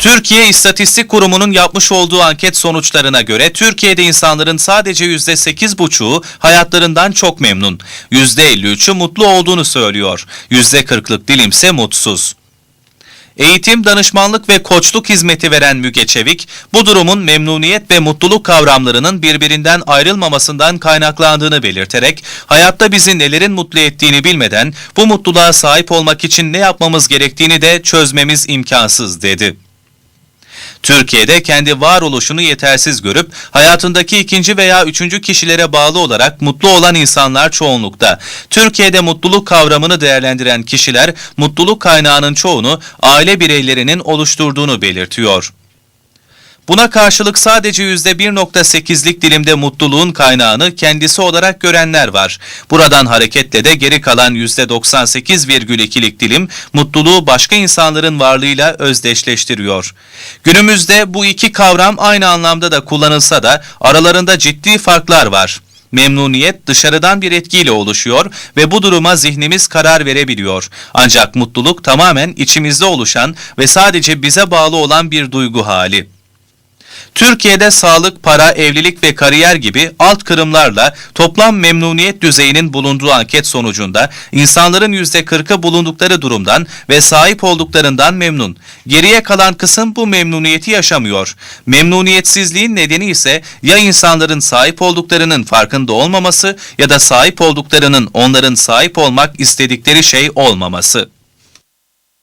Türkiye İstatistik Kurumu'nun yapmış olduğu anket sonuçlarına göre Türkiye'de insanların sadece %8,5'u hayatlarından çok memnun. %53'ü mutlu olduğunu söylüyor. %40'lık dilimse mutsuz. Eğitim, danışmanlık ve koçluk hizmeti veren Müge Çevik, bu durumun memnuniyet ve mutluluk kavramlarının birbirinden ayrılmamasından kaynaklandığını belirterek, hayatta bizi nelerin mutlu ettiğini bilmeden bu mutluluğa sahip olmak için ne yapmamız gerektiğini de çözmemiz imkansız dedi. Türkiye'de kendi varoluşunu yetersiz görüp hayatındaki ikinci veya üçüncü kişilere bağlı olarak mutlu olan insanlar çoğunlukta. Türkiye'de mutluluk kavramını değerlendiren kişiler mutluluk kaynağının çoğunu aile bireylerinin oluşturduğunu belirtiyor. Buna karşılık sadece %1.8'lik dilimde mutluluğun kaynağını kendisi olarak görenler var. Buradan hareketle de geri kalan %98,2'lik dilim mutluluğu başka insanların varlığıyla özdeşleştiriyor. Günümüzde bu iki kavram aynı anlamda da kullanılsa da aralarında ciddi farklar var. Memnuniyet dışarıdan bir etkiyle oluşuyor ve bu duruma zihnimiz karar verebiliyor. Ancak mutluluk tamamen içimizde oluşan ve sadece bize bağlı olan bir duygu hali. Türkiye'de sağlık, para, evlilik ve kariyer gibi alt kırımlarla toplam memnuniyet düzeyinin bulunduğu anket sonucunda insanların %40'ı bulundukları durumdan ve sahip olduklarından memnun. Geriye kalan kısım bu memnuniyeti yaşamıyor. Memnuniyetsizliğin nedeni ise ya insanların sahip olduklarının farkında olmaması ya da sahip olduklarının onların sahip olmak istedikleri şey olmaması.